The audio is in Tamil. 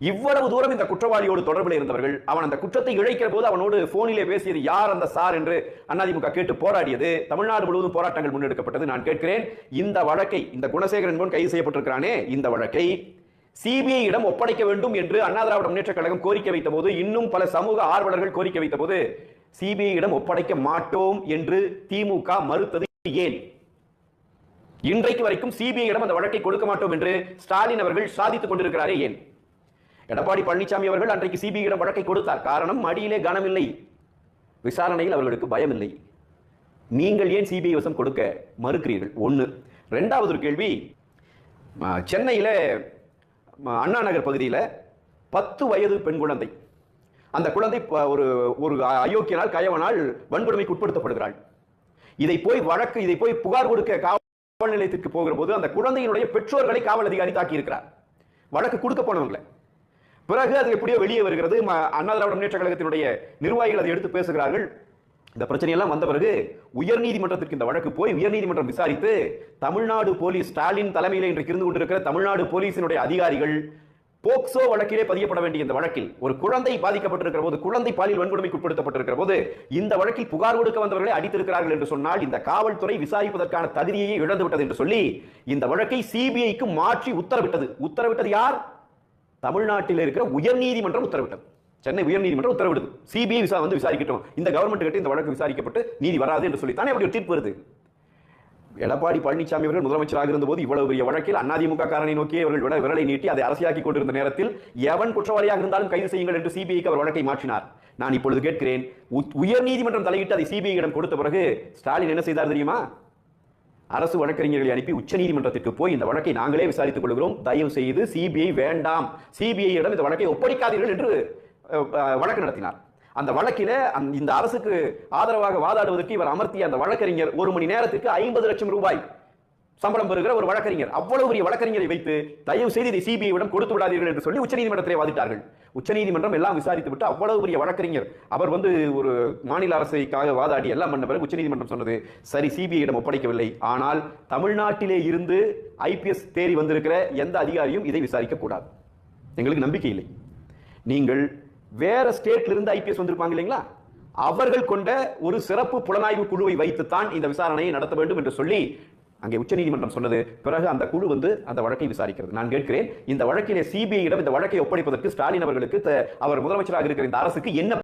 இவ்வளவு தூரம் இந்த குற்றவாளியோடு தொடர்பில் இருந்தவர்கள் அவன் அந்த குற்றத்தை இழைக்கிற போது அவனோடு போனிலே பேசியது யார் அந்த சார் என்று அதிமுக கேட்டு போராடியது. தமிழ்நாடு முழுவதும் போராட்டங்கள் முன்னெடுக்கப்பட்டது நான் கேட்கிறேன். இந்த வழக்கை இந்த குணசேகரன் என்பவன் கைது செய்யப்பட்டிருக்கிறானே இந்த வழக்கை சிபிஐ இடம் ஒப்படைக்க வேண்டும் என்று அண்ணா திராவிட முன்னேற்ற கழகம் கோரிக்கை வைத்த போது இன்னும் பல சமூக ஆர்வலர்கள் கோரிக்கை வைத்த போது சிபிஐ இடம் ஒப்படைக்க மாட்டோம் என்று திமுக மறுத்தது ஏன்? இன்றைக்கு வரைக்கும் சிபிஐ இடம் அந்த வழக்கை கொடுக்க மாட்டோம் என்று ஸ்டாலின் அவர்கள் சாதித்துக் கொண்டிருக்கிறாரே ஏன்? எடப்பாடி பழனிசாமி அவர்கள் அன்றைக்கு சிபிஐயிடம் வழக்கை கொடுத்தார். காரணம் மடியிலே கனமில்லை. விசாரணையில் அவர்களுக்கு பயமில்லை. நீங்கள் ஏன் சிபிஐ வசம் கொடுக்க மறுக்கிறீர்கள்? ஒன்று ரெண்டாவது ஒரு கேள்வி சென்னையில் அண்ணா நகர் பகுதியில் பத்து வயது பெண் குழந்தை. அந்த குழந்தை ப- ஒரு ஒரு அயோக்கியனால் கயவனால் வன்கொடுமைக்கு உட்படுத்தப்படுகிறாள். இதை போய் வழக்கு இதை போய் புகார் கொடுக்க காவல் நிலையத்திற்கு போகிற போது அந்த குழந்தையினுடைய பெற்றோர்களை காவல் அதிகாரி தாக்கியிருக்கிறார். வழக்கு கொடுக்க போனவங்களை பிறகு அது எப்படியோ வெளியே வருகிறது. அண்ணா திராவிட முன்னேற்ற கழகத்தினுடைய நிர்வாகிகள் அதை எடுத்து பேசுகிறார்கள். இந்த பிரச்சனையெல்லாம் வந்த பிறகு உயர்நீதிமன்றத்திற்கு இந்த வழக்கு போய் உயர்நீதிமன்றம் விசாரித்து தமிழ்நாடு போலீஸ் ஸ்டாலின் தலைமையில் இன்றைக்கு இருந்து கொண்டிருக்கிற தமிழ்நாடு போலீசினுடைய அதிகாரிகள் போக்சோ வழக்கிலே பதியப்பட வேண்டிய இந்த வழக்கில் ஒரு குழந்தை பாதிக்கப்பட்டிருக்கிற போது குழந்தை பாலியல் வன்கொடுமைக்கு உட்படுத்தப்பட்டிருக்கிற போது இந்த வழக்கில் புகார் கொடுக்க வந்தவர்களை அடித்திருக்கிறார்கள் என்று சொன்னால் இந்த காவல்துறை விசாரிப்பதற்கான தகுதியை இழந்துவிட்டது என்று சொல்லி இந்த வழக்கை சிபிஐக்கு மாற்றி உத்தரவிட்டது. உத்தரவிட்டது யார்? தமிழ்நாட்டில் இருக்கிற உயர்நீதிமன்றம் உத்தரவிட்டது. சென்னை உயர்நீதிமன்றம் உத்தரவிடுது. சிபிஐ விசா வந்து விசாரிக்கட்டும். இந்த கவர்மெண்ட் கிட்ட இந்த வழக்கு விசாரிக்கப்பட்டு நீதி வராது என்று சொல்லி தானே அப்படி ஒரு தீர்ப்பு வருது. எடப்பாடி பழனிசாமி அவர்கள் முதலமைச்சராக இருந்தபோது இவ்வளவு பெரிய வழக்கில் அதிமுக காரனை நோக்கி அவர்கள் விட விரலை நீட்டி அதை அரசியாக்கி கொண்டிருந்த நேரத்தில் எவன் குற்றவாளியாக இருந்தாலும் கைது செய்யுங்கள் என்று சிபிஐக்கு அவர் வழக்கை மாற்றினார். நான் இப்பொழுது கேட்கிறேன் உயர்நீதிமன்றம் தலையிட்டு அதை சிபிஐயிடம் கொடுத்த பிறகு ஸ்டாலின் என்ன செய்தார் தெரியுமா? அரசு வழக்கறிஞர்களை அனுப்பி உச்சநீதிமன்றத்திற்கு போய் இந்த வழக்கை நாங்களே விசாரித்துக் கொள்கிறோம். தயவு செய்து சிபிஐ வேண்டாம். சிபிஐயிடம் இந்த வழக்கை ஒப்படைக்காதீர்கள் என்று வழக்கு நடத்தினார். அந்த வழக்கில அந்த- இந்த அரசுக்கு ஆதரவாக வாதாடுவதற்கு இவர் அமர்த்திய அந்த வழக்கறிஞர் ஒரு மணி நேரத்துக்கு ஐம்பது லட்சம் ரூபாய் சம்பளம் பெறுகிற ஒரு வழக்கறிஞர். அவ்வளவு பெரிய வழக்கறிஞரை வைத்து தயவு செய்து இதை சிபிஐவிடம் கொடுத்து விடாதீர்கள் என்று சொல்லி உச்சநீதிமன்றத்திலே வாதிட்டார்கள். உச்சநீதிமன்றம் எல்லாம் விசாரித்து விட்டு அவ்வளவு பெரிய வழக்கறிஞர். அவர் வந்து ஒரு மாநில அரசுக்காக வாதாடி எல்லாம் பண்ண பிறகு உச்சநீதிமன்றம் சொன்னது சரி சிபிஐ இடம் ஒப்படைக்கவில்லை. ஆனால் தமிழ்நாட்டிலே இருந்து ஐபிஎஸ் தேறி வந்திருக்கிற எந்த அதிகாரியும் இதை விசாரிக்க கூடாது எங்களுக்கு நம்பிக்கை இல்லை. நீங்கள் வேற ஸ்டேட்ல இருந்து ஐபிஎஸ் வந்திருப்பாங்க இல்லைங்களா? அவர்கள் கொண்ட ஒரு சிறப்பு புலனாய்வு குழுவை வைத்துத்தான் இந்த விசாரணையை நடத்த வேண்டும் என்று சொல்லி அங்கே உச்சநீதிமன்றம் சொன்னது பிறகு அந்த குழு வந்து அந்த வழக்கை விசாரிக்கிறது. நான் கேட்கிறேன் இந்த வழக்கிலே சிபிஐயிடம் இந்த வழக்கை ஒப்படைப்பதற்கு ஸ்டாலின் அவர்களுக்கு அவர் முதலமைச்சராக இருக்கிற இந்த அரசுக்கு என்ன